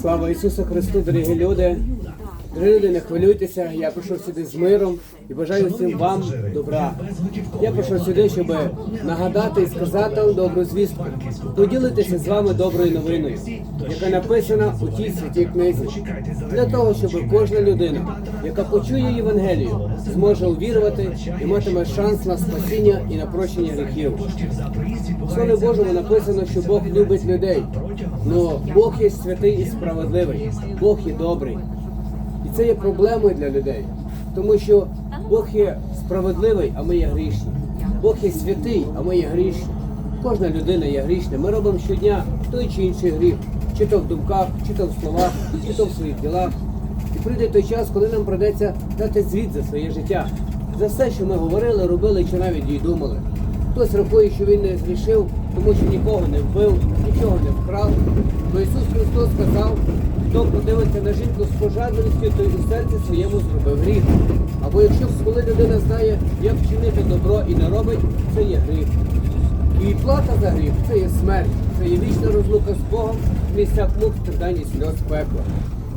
Слава Ісусу Христу, дорогі люди. Люди, не хвилюйтеся. Я прийшов сюди з миром і бажаю всім вам добра. Я прийшов сюди, щоб нагадати і сказати вам добру звістку, поділитися з вами доброю новиною, яка написана у тій святій книзі, для того, щоб кожна людина, яка почує Євангелію, зможе увірувати і матиме шанс на спасіння і на прощення гріхів. Слові Божому написано, що Бог любить людей. Но Бог є святий і справедливий, Бог є добрий. І це є проблемою для людей, тому що Бог є справедливий, а ми є грішні. Бог є святий, а ми є грішні. Кожна людина є грішна. Ми робимо щодня той чи інший гріх, чи то в думках, чи то в словах, чи то в своїх ділах. І прийде той час, коли нам придеться дати звіт за своє життя, за все, що ми говорили, робили, чи навіть і думали. Хтось рахує, що він не зрішив, тому що нікого не вбив, нічого не вкрав. То Ісус Христос сказав, хто подивиться на жінку з пожадливістю, той у серці своєму зробив гріх. Або якщо коли людина знає, як вчинити добро і не робить, це є гріх. І плата за гріх це є смерть, це є вічна розлука з Богом в місцях мук, страдань і сльоз пекла.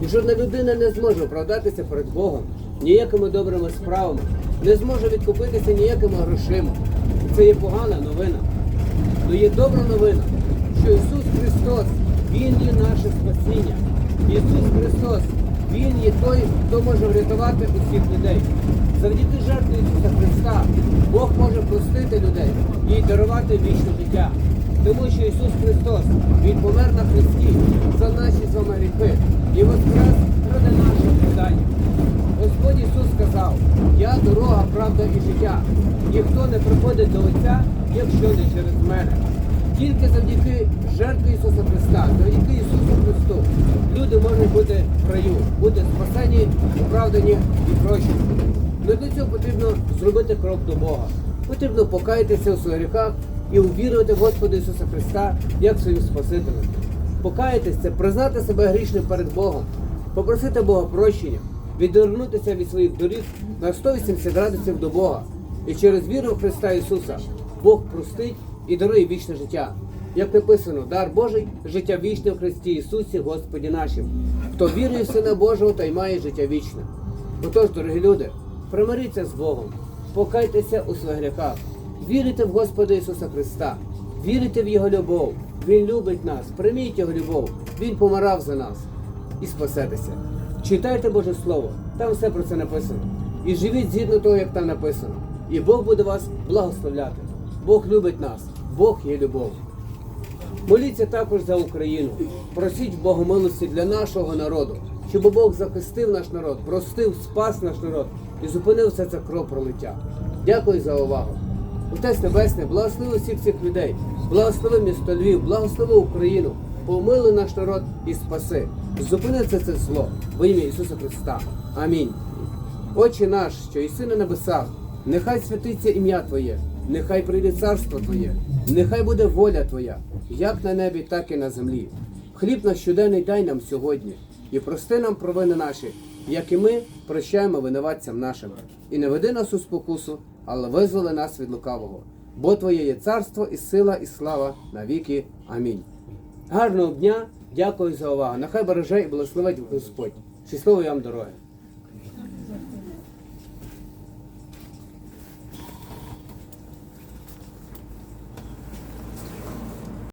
І жодна людина не зможе оправдатися перед Богом ніякими добрими справами, не зможе відкупитися ніякими грошима. Це є погана новина. Але є добра новина, що Ісус Христос, Він є наше спасіння. Ісус Христос, Він є той, хто може врятувати усіх людей. Завдяки жертві Ісуса Христа Бог може простити людей і дарувати вічне життя. Тому що Ісус Христос, Він помер на Христі за наші з вами гріхи і воскрес ради нашого питання. Господь Ісус сказав, я дорога, правда і життя. Ніхто не приходить до Отця, якщо не через мене. Тільки завдяки жертві Ісуса Христа, завдяки Ісусу Христу, люди можуть бути в раю, бути спасені, оправдані і прощені. Но для цього потрібно зробити крок до Бога. Потрібно покаятися у своїх гріхах і увірувати в Господа Ісуса Христа як своїм Спасителем. Покаятись це признати себе грішним перед Богом, попросити Бога прощення, відвернутися від своїх доріг на 180 градусів до Бога. І через віру в Христа Ісуса Бог простить і дарує вічне життя. Як написано, дар Божий життя вічне в Христі Ісусі, Господі нашим. Хто вірує в Сина Божого, той має життя вічне. Отож, дорогі люди, примиріться з Богом, покайтеся у своїх гріхах, вірите в Господа Ісуса Христа, вірите в Його любов. Він любить нас, прийміть Його любов, Він помирав за нас і спасетеся. Читайте Боже Слово, там все про це написано. І живіть згідно того, як там написано. І Бог буде вас благословляти. Бог любить нас, Бог є любов. Моліться також за Україну. Просіть Бога милості для нашого народу, щоб Бог захистив наш народ, простив, спас наш народ і зупинив все це кровопролиття. Дякую за увагу. Отець Небесний, благослови всіх цих людей, благослови місто Львів, благослови Україну, помили наш народ і спаси. Зупини це, це зло во ім'я Ісуса Христа. Амінь. Отче наш, що єси на небесах, нехай святиться ім'я Твоє, нехай прийде царство Твоє, нехай буде воля Твоя, як на небі, так і на землі. Хліб наш щоденний дай нам сьогодні, і прости нам провини наші, як і ми прощаємо винуватцям нашим. І не веди нас у спокусу, але визволи нас від лукавого. Бо Твоє є царство і сила, і слава навіки. Амінь. Гарного дня, дякую за увагу. Нехай береже і благословить Господь. Щасливої вам дороги!